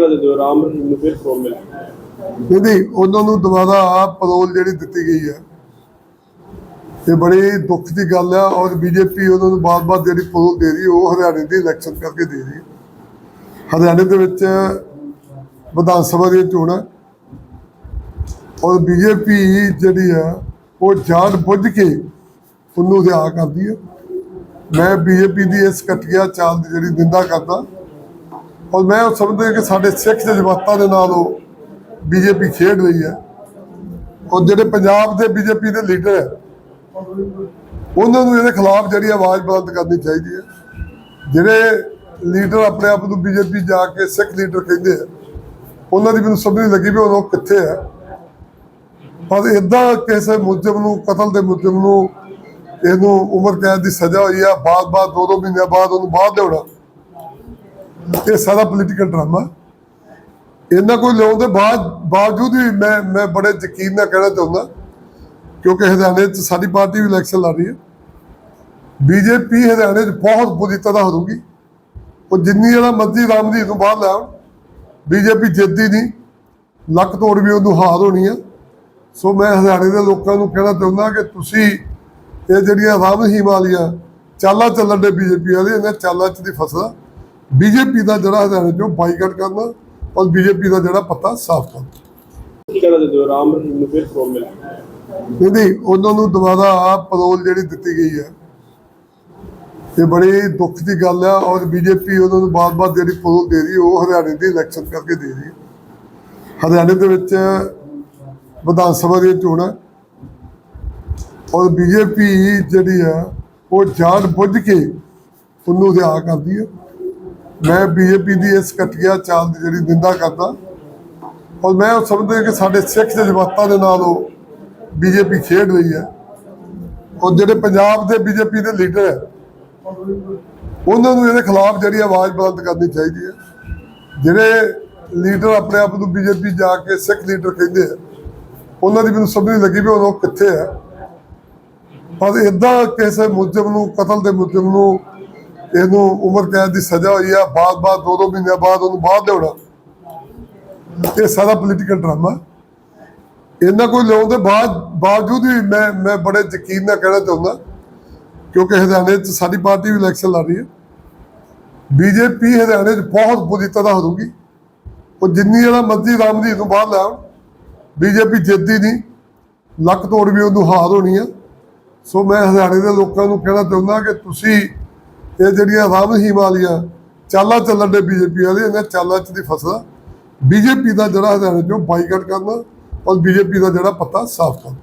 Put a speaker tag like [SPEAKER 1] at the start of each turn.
[SPEAKER 1] ਕਹਿਣਾ ਚਾਹੁੰਦੇ ਹੋ ਰਾਮ ਰਹੀਮ ਨੂੰ ਫਿਰ ਕੌਮ ਮਿਲ
[SPEAKER 2] ਨਹੀਂ ਨਹੀਂ, ਉਹਨਾਂ ਨੂੰ ਦੁਬਾਰਾ ਪਰੋਲ ਜਿਹੜੀ ਦਿੱਤੀ ਗਈ ਹੈ। ਇਹ ਬੜੀ ਦੁੱਖ ਦੀ ਗੱਲ ਹੈ ਔਰ ਬੀਜੇਪੀ ਉਹਨਾਂ ਨੂੰ ਬਾਰ-ਬਾਰ ਜਿਹੜੀ ਪਰੋਲ ਦੇ ਰਹੀ, ਉਹ ਹਰਿਆਣੇ ਦੀ ਇਲੈਕਸ਼ਨ ਕਰਕੇ ਦੇ ਰਹੀ। ਹਰਿਆਣੇ ਦੇ ਵਿੱਚ ਵਿਧਾਨ ਸਭਾ ਦੀਆਂ ਚੋਣਾਂ ਔਰ ਬੀਜੇਪੀ ਜਿਹੜੀ ਆ, ਉਹ ਜਾਣ ਬੁੱਝ ਕੇ ਉਹਨੂੰ ਰਿਆ ਕਰਦੀ ਹੈ ਮੈਂ ਬੀਜੇਪੀ ਦੀ ਇਸ ਘਟੀਆ ਚਾਲ ਦੀ ਜਿਹੜੀ ਨਿੰਦਾ ਕਰਦਾ ਔਰ ਮੈਂ ਉਹ ਸਮਝਦਾ ਕਿ ਸਾਡੇ ਸਿੱਖ ਜਜ਼ਬਾਤਾਂ ਦੇ ਨਾਲ ਉਹ ਬੀਜੇਪੀ ਖੇਡ ਰਹੀ ਹੈ। ਔਰ ਜਿਹੜੇ ਪੰਜਾਬ ਦੇ ਬੀਜੇਪੀ ਦੇ ਲੀਡਰ ਹੈ, ਉਹਨਾਂ ਨੂੰ ਇਹਦੇ ਖਿਲਾਫ ਜਿਹੜੀ ਆਵਾਜ਼ ਬੁਲੰਦ ਕਰਨੀ ਚਾਹੀਦੀ ਹੈ। ਜਿਹੜੇ ਲੀਡਰ ਆਪਣੇ ਆਪ ਨੂੰ ਬੀਜੇਪੀ ਜਾ ਕੇ ਸਿੱਖ ਲੀਡਰ ਕਹਿੰਦੇ ਆ ਉਹਨਾਂ ਦੀ ਮੈਨੂੰ ਸਮਝ ਨਹੀਂ ਲੱਗੀ ਵੀ ਉਹ ਕਿੱਥੇ ਹੈ। ਪਰ ਇਦਾਂ ਕਿਸੇ ਮੁਲਜ਼ਮ ਨੂੰ, ਕਤਲ ਦੇ ਮੁਲਜ਼ਮ ਨੂੰ, ਇਹਨੂੰ ਉਮਰ ਕੈਦ ਦੀ ਸਜ਼ਾ ਹੋਈ ਆ, ਬਾਅਦ-ਬਾਅਦ ਦੋ ਦੋ ਮਹੀਨਿਆਂ ਬਾਅਦ ਉਹਨੂੰ ਬਾਹਰ ਦੇਉਣਾ ਇਹ ਸਾਰਾ ਪੋਲੀਟੀਕਲ ਡਰਾਮਾ ਇਹਨਾਂ ਕੋਈ ਲਿਆਉਣ ਦੇ ਬਾਅਦ ਬਾਵਜੂਦ ਵੀ ਮੈਂ ਮੈਂ ਬੜੇ ਯਕੀਨ ਨਾਲ ਕਹਿਣਾ ਚਾਹੁੰਦਾ, ਕਿਉਂਕਿ ਹਰਿਆਣੇ 'ਚ ਸਾਡੀ ਪਾਰਟੀ ਵੀ ਇਲੈਕਸ਼ਨ ਲੜ ਰਹੀ ਹੈ। ਬੀਜੇਪੀ ਹਰਿਆਣੇ 'ਚ ਬਹੁਤ ਬੁਰੀ ਤਰ੍ਹਾਂ ਹਾਰੂਗੀ ਉਹ ਜਿੰਨੀ ਜਿਹੜਾ ਮਰਜ਼ੀ ਰਾਮਜੀਤ ਨੂੰ ਬਾਹਰ ਲੈ ਆਉਣ। ਬੀਜੇਪੀ ਜਿੱਤਦੀ ਨਹੀਂ। ਲੱਕ ਤੋੜ ਵੀ ਉਹਨੂੰ ਹਾਰ ਹੋਣੀ ਆ। ਸੋ ਮੈਂ ਹਰਿਆਣੇ ਦੇ ਲੋਕਾਂ ਨੂੰ ਕਹਿਣਾ ਚਾਹੁੰਦਾ ਕਿ ਤੁਸੀਂ ਇਹ ਜਿਹੜੀਆਂ ਰਾਮ ਹਿਮਾਲੀਆ ਚਾਲਾਂ ਚੱਲਣ ਦੇ ਬੀਜੇਪੀ ਵਾਲੇ, ਇਹਨਾਂ ਚਾਲਾਂ 'ਚ ਦੀ ਫਸਣਾ। ਬੀਜੇਪੀ ਦਾ ਜਿਹੜਾ ਹਰਿਆਣੇ 'ਚੋਂ ਬਾਈਕਾਟ ਕਰਨਾ ਔਰ ਬੀਜੇਪੀ ਦਾ ਜਿਹੜਾ ਪੱਤਾ ਸਾਫ਼ ਕਰਨਾ।
[SPEAKER 1] ਕੀ ਚਾਹੁੰਦੇ ਹੋ? ਰਾਮ ਰਹੀਮ ਨੂੰ ਫਿਰ ਕੌਮ ਮਿਲ
[SPEAKER 2] ਨਹੀਂ ਨਹੀਂ ਉਹਨਾਂ ਨੂੰ ਦੁਬਾਰਾ ਪਰੋਲ ਜਿਹੜੀ ਦਿੱਤੀ ਗਈ ਹੈ ਇਹ ਬੜੀ ਦੁੱਖ ਦੀ ਗੱਲ ਹੈ ਔਰ ਬੀਜੇਪੀ ਉਹਨਾਂ ਨੂੰ ਬਾਰ-ਬਾਰ ਜਿਹੜੀ ਪਰੋਲ ਦੇ ਰਹੀ ਹੈ, ਉਹ ਹਰਿਆਣੇ ਦੀ ਇਲੈਕਸ਼ਨ ਕਰਕੇ ਦੇ ਰਹੀ ਹੈ। ਹਰਿਆਣੇ ਦੇ ਵਿੱਚ ਵਿਧਾਨ ਸਭਾ ਦੀਆਂ ਚੋਣਾਂ ਔਰ ਬੀਜੇਪੀ ਜਿਹੜੀ ਆ ਉਹ ਜਾਣ ਬੁੱਝ ਕੇ ਉਹਨੂੰ ਰਿਆ ਕਰਦੀ ਹੈ। ਮੈਂ ਬੀਜੇਪੀ ਦੀ ਇਸ ਘਟੀਆ ਚਾਲ ਦੀ ਜਿਹੜੀ ਨਿੰਦਾ ਕਰਦਾ, ਔਰ ਮੈਂ ਉਹ ਸਮਝਦਾ ਕਿ ਸਾਡੇ ਸਿੱਖ ਜਜ਼ਬਾਤਾਂ ਦੇ ਨਾਲ ਉਹ ਬੀਜੇਪੀ ਖੇਡ ਰਹੀ ਹੈ। ਔਰ ਜਿਹੜੇ ਪੰਜਾਬ ਦੇ ਬੀਜੇਪੀ ਦੇ ਲੀਡਰ ਹੈ, ਉਹਨਾਂ ਨੂੰ ਇਹਦੇ ਖਿਲਾਫ ਜਿਹੜੀ ਆਵਾਜ਼ ਬੁਲੰਦ ਕਰਨੀ ਚਾਹੀਦੀ ਹੈ। ਜਿਹੜੇ ਲੀਡਰ ਆਪਣੇ ਆਪ ਨੂੰ ਬੀਜੇਪੀ ਜਾ ਕੇ ਸਿੱਖ ਲੀਡਰ ਕਹਿੰਦੇ ਆ ਉਹਨਾਂ ਦੀ ਮੈਨੂੰ ਸਮਝ ਨਹੀਂ ਲੱਗੀ ਵੀ ਉਹ ਕਿੱਥੇ ਹੈ। ਪਰ ਇਦਾਂ ਕਿਸੇ ਮੁਲਜ਼ਮ ਨੂੰ, ਕਤਲ ਦੇ ਮੁਲਜ਼ਮ ਨੂੰ ਇਹਨੂੰ ਉਮਰ ਕੈਦ ਦੀ ਸਜ਼ਾ ਹੋਈ ਆ ਬਾਅਦ-ਬਾਅਦ ਦੋ ਦੋ ਮਹੀਨਿਆਂ ਬਾਅਦ ਉਹਨੂੰ ਬਾਹਰ ਲਿਆਉਣਾ। ਇਹ ਸਾਰਾ ਪੋਲੀਟੀਕਲ ਡਰਾਮਾ ਇਹਨਾਂ ਕੋਈ ਲਿਆਉਣ ਦੇ ਬਾਅਦ, ਬਾਵਜੂਦ ਵੀ ਮੈਂ ਮੈਂ ਬੜੇ ਯਕੀਨ ਨਾਲ ਕਹਿਣਾ ਚਾਹੁੰਦਾ, ਕਿਉਂਕਿ ਹਰਿਆਣੇ 'ਚ ਸਾਡੀ ਪਾਰਟੀ ਵੀ ਇਲੈਕਸ਼ਨ ਲੜ ਰਹੀ ਹੈ। ਬੀਜੇਪੀ ਹਰਿਆਣੇ 'ਚ ਬਹੁਤ ਬੁਰੀ ਤਰ੍ਹਾਂ ਹਾਰੂਗੀ ਉਹ ਜਿੰਨੀ ਜਿਹੜਾ ਮਰਜ਼ੀ ਰਾਮਜੀਤ ਨੂੰ ਬਾਹਰ ਲੈ ਆਉਣ। ਬੀਜੇਪੀ ਜਿੱਤਦੀ ਨਹੀਂ। ਲੱਕ ਤੋੜ ਵੀ ਉਹਨੂੰ ਹਾਰ ਹੋਣੀ ਆ। ਸੋ ਮੈਂ ਹਰਿਆਣੇ ਦੇ ਲੋਕਾਂ ਨੂੰ ਕਹਿਣਾ ਚਾਹੁੰਦਾ ਕਿ ਤੁਸੀਂ ਇਹ ਜਿਹੜੀਆਂ ਰਾਮ ਹਿਮਾਲੀਆ ਚਾਲਾਂ ਚੱਲਣ ਦੇ ਬੀਜੇਪੀ ਵਾਲੇ, ਇਹਨਾਂ ਚਾਲਾਂ 'ਚ ਦੀ ਫਸਣਾ ਬੀਜੇਪੀ ਦਾ ਜਿਹੜਾ ਹਰਿਆਣੇ 'ਚੋਂ ਬਾਈਕਾਟ ਕਰਨਾ ਔਰ ਬੀਜੇਪੀ ਦਾ ਜਿਹੜਾ ਪੱਤਾ ਸਾਫ਼ ਕਰਨਾ।